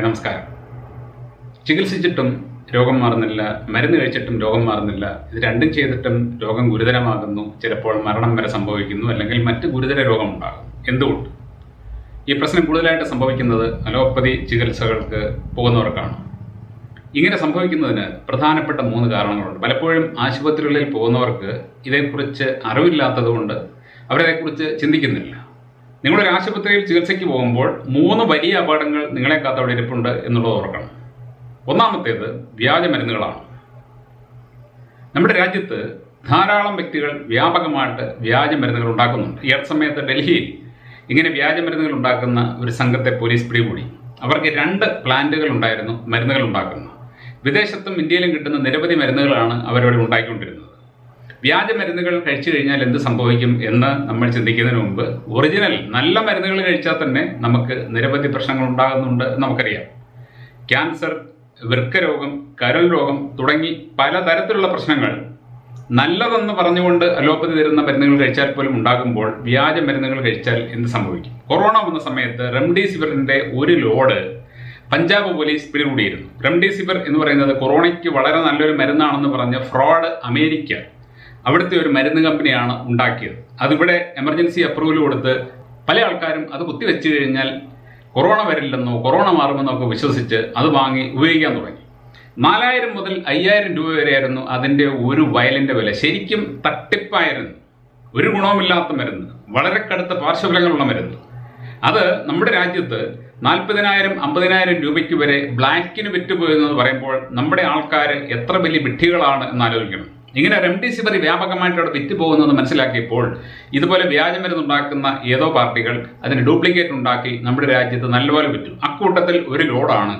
നമസ്കാരം. ചികിത്സിച്ചിട്ടും രോഗം മാറുന്നില്ല മരുന്ന് കഴിച്ചിട്ടും രോഗം മാറുന്നില്ല ഇത് രണ്ടും ചെയ്തിട്ടും രോഗം ഗുരുതരമാകുന്നു ചിലപ്പോൾ മരണം വരെ സംഭവിക്കുന്നു അല്ലെങ്കിൽ മറ്റ് ഗുരുതര രോഗമുണ്ടാകും എന്തുകൊണ്ട്? ഈ പ്രശ്നം കൂടുതലായിട്ട് സംഭവിക്കുന്നത് അലോപ്പതി ചികിത്സകൾക്ക് പോകുന്നവർക്കാണ്. ഇങ്ങനെ സംഭവിക്കുന്നതിന് പ്രധാനപ്പെട്ട മൂന്ന് കാരണങ്ങളുണ്ട്. പലപ്പോഴും ആശുപത്രികളിൽ പോകുന്നവർക്ക് ഇതേക്കുറിച്ച് അറിവില്ലാത്തതുകൊണ്ട് അവരതേക്കുറിച്ച് ചിന്തിക്കുന്നില്ല. നിങ്ങളൊരു ആശുപത്രിയിൽ ചികിത്സയ്ക്ക് പോകുമ്പോൾ മൂന്ന് വലിയ അപകടങ്ങൾ നിങ്ങളെ കാത്തവിടെ ഇരിപ്പുണ്ട് എന്നുള്ളത് ഓർക്കണം. ഒന്നാമത്തേത് വ്യാജ മരുന്നുകളാണ്. നമ്മുടെ രാജ്യത്ത് ധാരാളം വ്യക്തികൾ വ്യാപകമായിട്ട് വ്യാജ മരുന്നുകൾ ഉണ്ടാക്കുന്നുണ്ട്. ഈ അടുത്ത സമയത്ത് ഡൽഹിയിൽ ഇങ്ങനെ വ്യാജ മരുന്നുകൾ ഉണ്ടാക്കുന്ന ഒരു സംഘത്തെ പോലീസ് പിടികൂടി. അവർക്ക് രണ്ട് പ്ലാന്റുകൾ ഉണ്ടായിരുന്നു മരുന്നുകൾ ഉണ്ടാക്കുന്ന. വിദേശത്തും ഇന്ത്യയിലും കിട്ടുന്ന നിരവധി മരുന്നുകളാണ് അവരവിടെ ഉണ്ടാക്കിക്കൊണ്ടിരുന്നത് വ്യാജ മരുന്നുകൾ കഴിച്ചു കഴിഞ്ഞാൽ എന്ത് സംഭവിക്കും എന്ന് നമ്മൾ ചിന്തിക്കുന്നതിന് മുമ്പ് ഒറിജിനൽ നല്ല മരുന്നുകൾ കഴിച്ചാൽ തന്നെ നമുക്ക് നിരവധി പ്രശ്നങ്ങൾ ഉണ്ടാകുന്നുണ്ട് നമുക്കറിയാം. ക്യാൻസർ വൃക്കരോഗം കരൾ രോഗം തുടങ്ങി പലതരത്തിലുള്ള പ്രശ്നങ്ങൾ നല്ലതെന്ന് പറഞ്ഞുകൊണ്ട് അലോപ്പതി തരുന്ന മരുന്നുകൾ കഴിച്ചാൽ പോലും ഉണ്ടാകുമ്പോൾ വ്യാജ മരുന്നുകൾ കഴിച്ചാൽ എന്ത് സംഭവിക്കും? കൊറോണ വന്ന സമയത്ത് റെംഡെസിവിറിന്റെ ഒരു ലോഡ് പഞ്ചാബ് പോലീസ് പിടികൂടിയിരുന്നു. റെംഡെസിവിർ എന്ന് പറയുന്നത് കൊറോണയ്ക്ക് വളരെ നല്ലൊരു മരുന്നാണെന്ന് പറഞ്ഞ ഫ്രോഡ് അമേരിക്ക അവിടുത്തെ ഒരു മരുന്ന് കമ്പനിയാണ് ഉണ്ടാക്കിയത്. അതിവിടെ എമർജൻസി അപ്രൂവൽ കൊടുത്ത് പല ആൾക്കാരും അത് കുത്തിവെച്ച് കഴിഞ്ഞാൽ കൊറോണ വരില്ലെന്നോ കൊറോണ മാറുമെന്നോ ഒക്കെ വിശ്വസിച്ച് അത് വാങ്ങി ഉപയോഗിക്കാൻ തുടങ്ങി. നാലായിരം മുതൽ അയ്യായിരം രൂപ വരെയായിരുന്നു അതിന്റെ ഒരു വയലിന്റെ വില. ശരിക്കും തട്ടിപ്പായിരുന്നു. ഒരു ഗുണവുമില്ലാത്ത മരുന്ന്. വളരെ കടുത്ത പാർശ്വഫലങ്ങളുള്ള മരുന്ന്. അത് നമ്മുടെ രാജ്യത്ത് നാൽപ്പതിനായിരം അമ്പതിനായിരം രൂപയ്ക്ക് വരെ ബ്ലാക്കിന് വിറ്റുപോയെന്ന് പറയുമ്പോൾ നമ്മുടെ ആൾക്കാർ എത്ര വലിയ വിഡ്ഢികളാണ് എന്ന് ആലോചിക്കണം. ഇങ്ങനെ റെംഡെസിവിർ വ്യാപകമായിട്ട് അവിടെ വിറ്റ് പോകുന്നത് മനസ്സിലാക്കിയപ്പോൾ ഇതുപോലെ വ്യാജമരുന്ന് ഉണ്ടാക്കുന്ന ഏതോ പാർട്ടികൾ അതിന് ഡ്യൂപ്ലിക്കേറ്റ് ഉണ്ടാക്കി നമ്മുടെ രാജ്യത്ത് നല്ലപോലെ വിറ്റു. അക്കൂട്ടത്തിൽ ഒരു ലോഡാണ്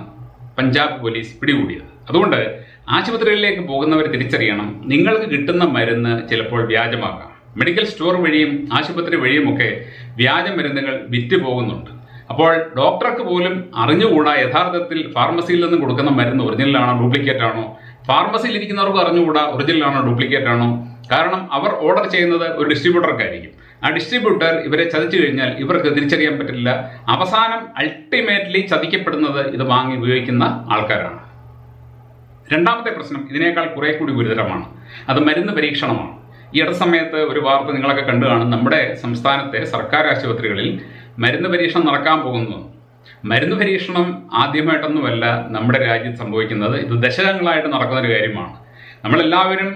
പഞ്ചാബ് പോലീസ് പിടികൂടിയത്. അതുകൊണ്ട് ആശുപത്രികളിലേക്ക് പോകുന്നവർ തിരിച്ചറിയണം. നിങ്ങൾക്ക് കിട്ടുന്ന മരുന്ന് ചിലപ്പോൾ വ്യാജമാകാം. മെഡിക്കൽ സ്റ്റോർ വഴിയും ആശുപത്രി വഴിയുമൊക്കെ വ്യാജ മരുന്നുകൾ വിറ്റ് പോകുന്നുണ്ട് അപ്പോൾ ഡോക്ടർക്ക് പോലും അറിഞ്ഞുകൂടാ യഥാർത്ഥത്തിൽ ഫാർമസിയിൽ നിന്ന് കൊടുക്കുന്ന മരുന്ന് ഒറിജിനലാണോ ഡ്യൂപ്ലിക്കേറ്റ് ആണോ? ഫാർമസിയിൽ ഇരിക്കുന്നവർക്ക് അറിഞ്ഞുകൂടാ ഒറിജിനലാണോ ഡ്യൂപ്ലിക്കേറ്റ് ആണോ? കാരണം അവർ ഓർഡർ ചെയ്യുന്നത് ഒരു ഡിസ്ട്രിബ്യൂട്ടർക്കായിരിക്കും ആ ഡിസ്ട്രിബ്യൂട്ടർ ഇവരെ ചതിച്ചു കഴിഞ്ഞാൽ ഇവർക്ക് തിരിച്ചറിയാൻ പറ്റില്ല. അവസാനം അൾട്ടിമേറ്റ്ലി ചതിക്കപ്പെടുന്നത് ഇത് വാങ്ങി ഉപയോഗിക്കുന്ന ആൾക്കാരാണ്. രണ്ടാമത്തെ പ്രശ്നം ഇതിനേക്കാൾ കുറെ കൂടി ഗുരുതരമാണ്. അത് മരുന്ന് പരീക്ഷണമാണ്. ഈ അടുത്ത സമയത്ത് ഒരു വാർത്ത നിങ്ങളൊക്കെ കണ്ടു കാണും. നമ്മുടെ സംസ്ഥാനത്തെ സർക്കാർ ആശുപത്രികളിൽ മരുന്ന് പരീക്ഷണം നടക്കാൻ പോകുന്നു. മരുന്ന് പരീക്ഷണം ആദ്യമായിട്ടൊന്നുമല്ല നമ്മുടെ രാജ്യത്ത് സംഭവിക്കുന്നത്. ഇത് ദശകങ്ങളായിട്ട് നടക്കുന്ന ഒരു കാര്യമാണ്. നമ്മളെല്ലാവരും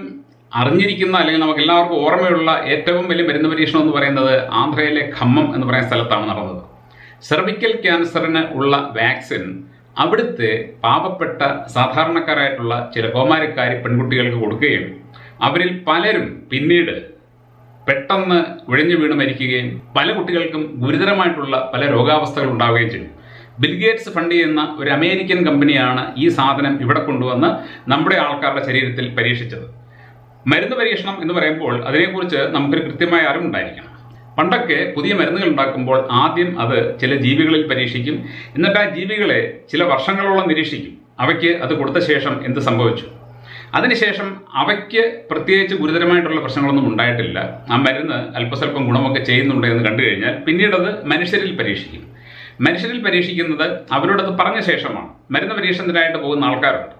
അറിഞ്ഞിരിക്കുന്ന അല്ലെങ്കിൽ നമുക്ക് എല്ലാവർക്കും ഓർമ്മയുള്ള ഏറ്റവും വലിയ മരുന്ന് പരീക്ഷണം എന്ന് പറയുന്നത് ആന്ധ്രയിലെ ഖമ്മം എന്ന് പറയുന്ന സ്ഥലത്താണ് നടന്നത്. സെർവിക്കൽ ക്യാൻസറിന് ഉള്ള വാക്സിൻ അവിടുത്തെ പാവപ്പെട്ട സാധാരണക്കാരായിട്ടുള്ള ചില കോമാരക്കാരി പെൺകുട്ടികൾക്ക് കൊടുക്കുകയും അവരിൽ പലരും പിന്നീട് പെട്ടെന്ന് ഒഴിഞ്ഞു വീണ് മരിക്കുകയും പല കുട്ടികൾക്കും ഗുരുതരമായിട്ടുള്ള പല രോഗാവസ്ഥകൾ ഉണ്ടാവുകയും ചെയ്തു ബിൽഗേറ്റ്സ് ഫണ്ട് ചെയ്യുന്ന ഒരു അമേരിക്കൻ കമ്പനിയാണ് ഈ സാധനം ഇവിടെ കൊണ്ടുവന്ന് നമ്മുടെ ആൾക്കാരുടെ ശരീരത്തിൽ പരീക്ഷിച്ചത്. മരുന്ന് പരീക്ഷണം എന്ന് പറയുമ്പോൾ അതിനെക്കുറിച്ച് നമുക്കൊരു കൃത്യമായ അറിവുണ്ടായിരിക്കണം പണ്ടൊക്കെ പുതിയ മരുന്നുകൾ ഉണ്ടാക്കുമ്പോൾ ആദ്യം അത് ചില ജീവികളിൽ പരീക്ഷിക്കും എന്നിട്ട് ആ ജീവികളെ ചില വർഷങ്ങളോളം നിരീക്ഷിക്കും. അവയ്ക്ക് അത് കൊടുത്ത ശേഷം എന്ത് സംഭവിച്ചു? അതിനുശേഷം അവയ്ക്ക് പ്രത്യേകിച്ച് ഗുരുതരമായിട്ടുള്ള പ്രശ്നങ്ങളൊന്നും ഉണ്ടായിട്ടില്ല. ആ മരുന്ന് അല്പസ്വല്പം ഗുണമൊക്കെ ചെയ്യുന്നുണ്ട് എന്ന് കണ്ടു കഴിഞ്ഞാൽ പിന്നീട് അത് മനുഷ്യരിൽ പരീക്ഷിക്കും. മനുഷ്യരിൽ പരീക്ഷിക്കുന്നത് അവരോടത് പറഞ്ഞ ശേഷമാണ്. മരുന്ന് പരീക്ഷണത്തിനായിട്ട് പോകുന്ന ആൾക്കാരുണ്ട്.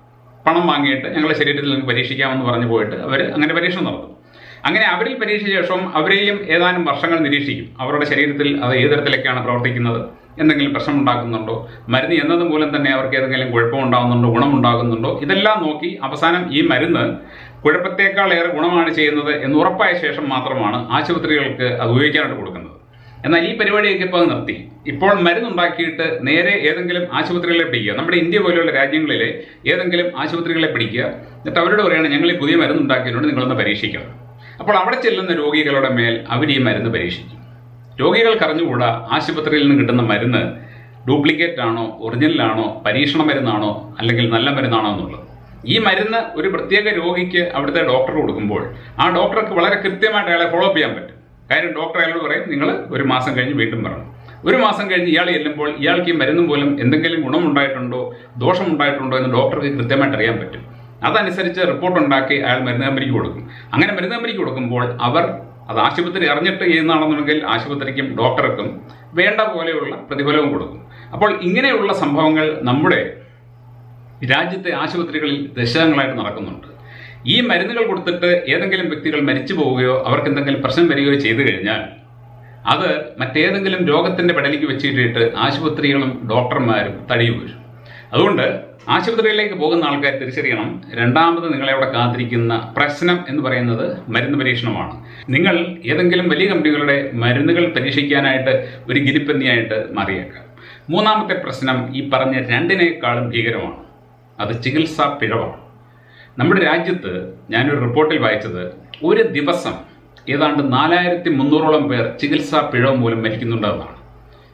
പണം വാങ്ങിയിട്ട് ഞങ്ങളെ ശരീരത്തിൽ നിങ്ങൾക്ക് പരീക്ഷിക്കാമെന്ന് പറഞ്ഞു പോയിട്ട് അവർ അങ്ങനെ പരീക്ഷണം നടത്തും. അങ്ങനെ അവരിൽ പരീക്ഷിച്ച ശേഷം അവരെയും ഏതാനും വർഷങ്ങൾ നിരീക്ഷിക്കും. അവരുടെ ശരീരത്തിൽ അത് ഏത് തരത്തിലൊക്കെയാണ് പ്രവർത്തിക്കുന്നത്? എന്തെങ്കിലും പ്രശ്നം ഉണ്ടാക്കുന്നുണ്ടോ മരുന്ന് എന്നത് മൂലം തന്നെ അവർക്ക് ഏതെങ്കിലും കുഴപ്പമുണ്ടാകുന്നുണ്ടോ? ഗുണമുണ്ടാകുന്നുണ്ടോ? ഇതെല്ലാം നോക്കി അവസാനം ഈ മരുന്ന് കുഴപ്പത്തേക്കാൾ ഏറെ ഗുണമാണ് ചെയ്യുന്നത് എന്ന് ഉറപ്പായ ശേഷം മാത്രമാണ് ആശുപത്രികൾക്ക് അത് ഉപയോഗിക്കാനായിട്ട് കൊടുക്കുന്നത്. എന്നാൽ ഈ പരിപാടിയൊക്കെ ഇപ്പോൾ നിർത്തി. ഇപ്പോൾ മരുന്നുണ്ടാക്കിയിട്ട് നേരെ ഏതെങ്കിലും ആശുപത്രികളെ പിടിക്കുക. നമ്മുടെ ഇന്ത്യ പോലെയുള്ള രാജ്യങ്ങളിലെ ഏതെങ്കിലും ആശുപത്രികളെ പിടിക്കുക. എന്നിട്ട് അവരോട് പറയുകയാണ് ഞങ്ങൾ ഈ പുതിയ മരുന്നുണ്ടാക്കിയതുകൊണ്ട് നിങ്ങളൊന്ന് പരീക്ഷിക്കണം. അപ്പോൾ അവിടെ ചെല്ലുന്ന രോഗികളുടെ മേൽ അവർ ഈ മരുന്ന് പരീക്ഷിക്കും. രോഗികൾക്ക് അറിഞ്ഞുകൂടാ ആശുപത്രിയിൽ നിന്ന് കിട്ടുന്ന മരുന്ന് ഡ്യൂപ്ലിക്കേറ്റ് ആണോ ഒറിജിനലാണോ പരീക്ഷണ മരുന്നാണോ അല്ലെങ്കിൽ നല്ല മരുന്നാണോ എന്നുള്ളത്. ഈ മരുന്ന് ഒരു പ്രത്യേക രോഗിക്ക് അവിടുത്തെ ഡോക്ടർ കൊടുക്കുമ്പോൾ ആ ഡോക്ടർക്ക് വളരെ കൃത്യമായിട്ട് അയാളെ ഫോളോ അപ്പ് ചെയ്യാൻ പറ്റും. കാര്യം ഡോക്ടർ അയാളോട് പറയും നിങ്ങൾ ഒരു മാസം കഴിഞ്ഞ് വീണ്ടും വരണം. ഒരു മാസം കഴിഞ്ഞ് ഇയാൾ ചെല്ലുമ്പോൾ ഇയാൾക്ക് ഈ മരുന്നും പോലും എന്തെങ്കിലും ഗുണമുണ്ടായിട്ടുണ്ടോ ദോഷമുണ്ടായിട്ടുണ്ടോ എന്ന് ഡോക്ടർക്ക് കൃത്യമായിട്ട് അറിയാൻ പറ്റും. അതനുസരിച്ച് റിപ്പോർട്ട് ഉണ്ടാക്കി അയാൾ മരുന്ന് കമ്പനിക്ക് കൊടുക്കും. അങ്ങനെ മരുന്ന് കമ്പനിക്ക് കൊടുക്കുമ്പോൾ അവർ അത് ആശുപത്രി അറിഞ്ഞിട്ട് ചെയ്യുന്നതാണെന്നുണ്ടെങ്കിൽ ആശുപത്രിക്കും ഡോക്ടർക്കും വേണ്ട പോലെയുള്ള പ്രതിഫലവും കൊടുക്കും. അപ്പോൾ ഇങ്ങനെയുള്ള സംഭവങ്ങൾ നമ്മുടെ രാജ്യത്തെ ആശുപത്രികളിൽ ദശകങ്ങളായിട്ട് നടക്കുന്നുണ്ട്. ഈ മരുന്നുകൾ കൊടുത്തിട്ട് ഏതെങ്കിലും വ്യക്തികൾ മരിച്ചു പോവുകയോ അവർക്ക് എന്തെങ്കിലും പ്രശ്നം വരികയോ ചെയ്തു കഴിഞ്ഞാൽ അത് മറ്റേതെങ്കിലും രോഗത്തിന്റെ പെടലിക്ക് വെച്ചിട്ടിട്ട് ആശുപത്രികളും ഡോക്ടർമാരും തടിയു വീഴും. അതുകൊണ്ട് ആശുപത്രിയിലേക്ക് പോകുന്ന ആൾക്കാർ തിരിച്ചറിയണം. രണ്ടാമത് നിങ്ങളെ അവിടെ കാത്തിരിക്കുന്ന പ്രശ്നം എന്ന് പറയുന്നത് മരുന്ന് പരീക്ഷണമാണ്. നിങ്ങൾ ഏതെങ്കിലും വലിയ കമ്പനികളുടെ മരുന്നുകൾ പരീക്ഷിക്കാനായിട്ട് ഒരു ഗിരിപ്പന്നിയായിട്ട് മാറിയേക്കാം. മൂന്നാമത്തെ പ്രശ്നം ഈ പറഞ്ഞ രണ്ടിനേക്കാളും ഭീകരമാണ്. അത് ചികിത്സാ പിഴവാണ്. നമ്മുടെ രാജ്യത്ത് ഞാനൊരു റിപ്പോർട്ടിൽ വായിച്ചത് ഒരു ദിവസം ഏതാണ്ട് നാലായിരത്തി മുന്നൂറോളം പേർ ചികിത്സാ പിഴവ് മൂലം മരിക്കുന്നുണ്ടെന്നാണ്.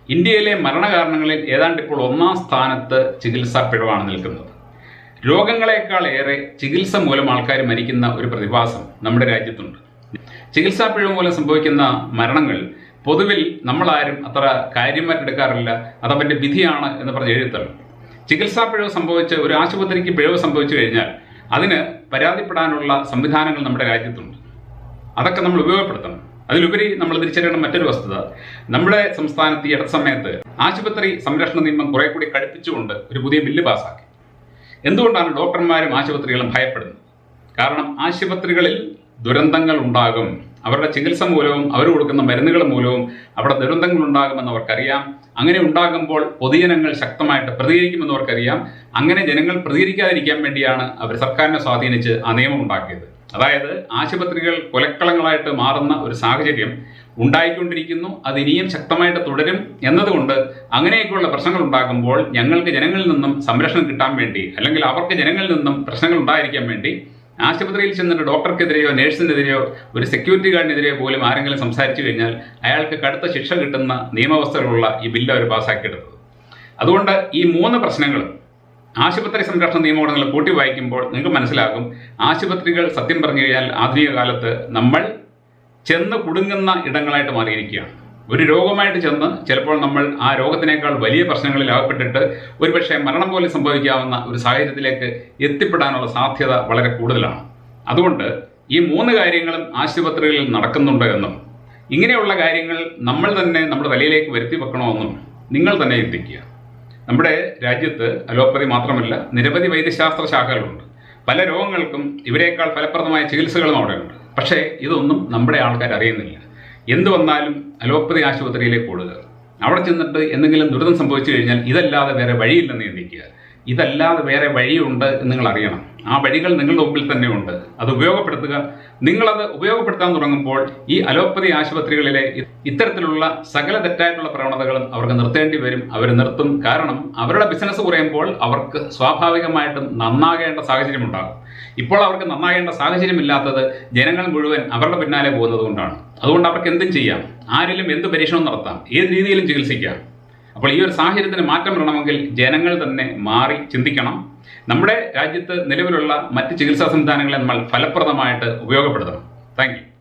ഇന്ത്യയിലെ മരണകാരണങ്ങളിൽ ഏതാണ്ട് ഇപ്പോൾ ഒന്നാം സ്ഥാനത്ത് ചികിത്സാ പിഴവാണ് നിൽക്കുന്നത്. രോഗങ്ങളെക്കാൾ ഏറെ ചികിത്സ മൂലം ആൾക്കാർ മരിക്കുന്ന ഒരു പ്രതിഭാസം നമ്മുടെ രാജ്യത്തുണ്ട്. ചികിത്സാ പിഴവ് മൂലം സംഭവിക്കുന്ന മരണങ്ങൾ പൊതുവിൽ നമ്മളാരും അത്ര കാര്യമായിട്ട് എടുക്കാറില്ല അതവന്റെ വിധിയാണ് എന്ന് പറഞ്ഞ് എഴുത്തള്ളും ചികിത്സാ പിഴവ് സംഭവിച്ച് ഒരു ആശുപത്രിക്ക് പിഴവ് സംഭവിച്ചു കഴിഞ്ഞാൽ അതിന് പരാതിപ്പെടാനുള്ള സംവിധാനങ്ങൾ നമ്മുടെ രാജ്യത്തുണ്ട്. അതൊക്കെ നമ്മൾ ഉപയോഗപ്പെടുത്തണം. അതിലുപരി നമ്മൾ തിരിച്ചറിയേണ്ട മറ്റൊരു വസ്തുത നമ്മുടെ സംസ്ഥാനത്ത് ഈ ഇടത്ത സമയത്ത് ആശുപത്രി സംരക്ഷണ നിയമം കുറെ കൂടി കടുപ്പിച്ചുകൊണ്ട് ഒരു പുതിയ ബില്ല് പാസ്സാക്കി എന്തുകൊണ്ടാണ് ഡോക്ടർമാരും ആശുപത്രികളും ഭയപ്പെടുന്നത്? കാരണം ആശുപത്രികളിൽ ദുരന്തങ്ങൾ ഉണ്ടാകും. അവരുടെ ചികിത്സ മൂലവും അവർ കൊടുക്കുന്ന മരുന്നുകൾ മൂലവും അവിടെ ദുരന്തങ്ങൾ ഉണ്ടാകുമെന്ന് അവർക്കറിയാം. അങ്ങനെ ഉണ്ടാകുമ്പോൾ പൊതുജനങ്ങൾ ശക്തമായിട്ട് പ്രതികരിക്കുമെന്ന് അവർക്കറിയാം. അങ്ങനെ ജനങ്ങൾ പ്രതികരിക്കാതിരിക്കാൻ വേണ്ടിയാണ് അവർ സർക്കാരിനെ സ്വാധീനിച്ച് ആ നിയമം ഉണ്ടാക്കിയത്. അതായത് ആശുപത്രികൾ കൊലക്കളങ്ങളായിട്ട് മാറുന്ന ഒരു സാഹചര്യം ഉണ്ടായിക്കൊണ്ടിരിക്കുന്നു. അത് ഇനിയും ശക്തമായിട്ട് തുടരും എന്നതുകൊണ്ട് അങ്ങനെയൊക്കെയുള്ള പ്രശ്നങ്ങൾ ഉണ്ടാകുമ്പോൾ ഞങ്ങൾക്ക് ജനങ്ങളിൽ നിന്നും സംരക്ഷണം കിട്ടാൻ വേണ്ടി അല്ലെങ്കിൽ അവർക്ക് ജനങ്ങളിൽ നിന്നും പ്രശ്നങ്ങൾ ഉണ്ടായിരിക്കാൻ വേണ്ടി ആശുപത്രിയിൽ ചെന്നിട്ട് ഡോക്ടർക്കെതിരെയോ നേഴ്സിനെതിരെയോ ഒരു സെക്യൂരിറ്റി ഗാർഡിനെതിരെയോ പോലും ആരെങ്കിലും സംസാരിച്ചു കഴിഞ്ഞാൽ അയാൾക്ക് കടുത്ത ശിക്ഷ കിട്ടുന്ന നിയമവസ്ഥകളുള്ള ഈ ബില്ല് അവർ പാസ്സാക്കിയെടുത്തത്. അതുകൊണ്ട് ഈ മൂന്ന് പ്രശ്നങ്ങൾ ആശുപത്രി സംരക്ഷണ നിയമങ്ങൾ നിങ്ങൾ കൂട്ടി വായിക്കുമ്പോൾ നിങ്ങൾക്ക് മനസ്സിലാകും. ആശുപത്രികൾ സത്യം പറഞ്ഞു കഴിഞ്ഞാൽ ആധുനിക കാലത്ത് നമ്മൾ ചെന്ന് കുടുങ്ങുന്ന ഇടങ്ങളായിട്ട് മാറിയിരിക്കുകയാണ്. ഒരു രോഗമായിട്ട് ചെന്ന് ചിലപ്പോൾ നമ്മൾ ആ രോഗത്തിനേക്കാൾ വലിയ പ്രശ്നങ്ങളിൽ അകപ്പെട്ടിട്ട് ഒരുപക്ഷെ മരണം പോലെ സംഭവിക്കാവുന്ന ഒരു സാഹചര്യത്തിലേക്ക് എത്തിപ്പെടാനുള്ള സാധ്യത വളരെ കൂടുതലാണ്. അതുകൊണ്ട് ഈ മൂന്ന് കാര്യങ്ങളും ആശുപത്രികളിൽ നടക്കുന്നുണ്ട് എന്നും ഇങ്ങനെയുള്ള കാര്യങ്ങൾ നമ്മൾ തന്നെ നമ്മുടെ തലയിലേക്ക് വരുത്തി വെക്കണമെന്നും നിങ്ങൾ തന്നെ ചിന്തിക്കുക. നമ്മുടെ രാജ്യത്ത് അലോപ്പതി മാത്രമല്ല നിരവധി വൈദ്യശാസ്ത്ര ശാഖകളുണ്ട്. പല രോഗങ്ങൾക്കും ഇവരെക്കാൾ ഫലപ്രദമായ ചികിത്സകളും അവിടെയുണ്ട്. പക്ഷേ ഇതൊന്നും നമ്മുടെ ആൾക്കാർ അറിയുന്നില്ല. എന്ത് വന്നാലും അലോപ്പതി ആശുപത്രിയിലേക്ക് ഓടുക. അവിടെ ചെന്നിട്ട് എന്തെങ്കിലും ദുരിതം സംഭവിച്ചു കഴിഞ്ഞാൽ ഇതല്ലാതെ വേറെ വഴിയില്ലെന്ന് ചിന്തിക്കുക. ഇതല്ലാതെ വേറെ വഴിയുണ്ട് എന്ന് നിങ്ങൾ അറിയണം. ആ വഴികൾ നിങ്ങളുടെ മുമ്പിൽ തന്നെ ഉണ്ട്. അത് ഉപയോഗപ്പെടുത്തുക. നിങ്ങളത് ഉപയോഗപ്പെടുത്താൻ തുടങ്ങുമ്പോൾ ഈ അലോപ്പതി ആശുപത്രികളിലെ ഇത്തരത്തിലുള്ള സകല തെറ്റായിട്ടുള്ള പ്രവണതകളും അവർക്ക് നിർത്തേണ്ടി വരും അവർ നിർത്തും. കാരണം അവരുടെ ബിസിനസ് കുറയുമ്പോൾ അവർക്ക് സ്വാഭാവികമായിട്ടും നന്നാകേണ്ട സാഹചര്യം ഉണ്ടാകും ഇപ്പോൾ അവർക്ക് നന്നാകേണ്ട സാഹചര്യമില്ലാത്തത് ജനങ്ങൾ മുഴുവൻ അവരുടെ പിന്നാലെ പോകുന്നത് കൊണ്ടാണ്. അതുകൊണ്ട് അവർക്ക് എന്തും ചെയ്യാം. ആരിലും എന്ത് പരീക്ഷണവും നടത്താം. ഏത് രീതിയിലും ചികിത്സിക്കാം. അപ്പോൾ ഈ ഒരു സാഹചര്യത്തിന് മാറ്റം വരണമെങ്കിൽ ജനങ്ങൾ തന്നെ മാറി ചിന്തിക്കണം. നമ്മുടെ രാജ്യത്ത് നിലവിലുള്ള മറ്റ് ചികിത്സാ സംവിധാനങ്ങളെ നമ്മൾ ഫലപ്രദമായിട്ട് ഉപയോഗപ്പെടുത്തണം. താങ്ക്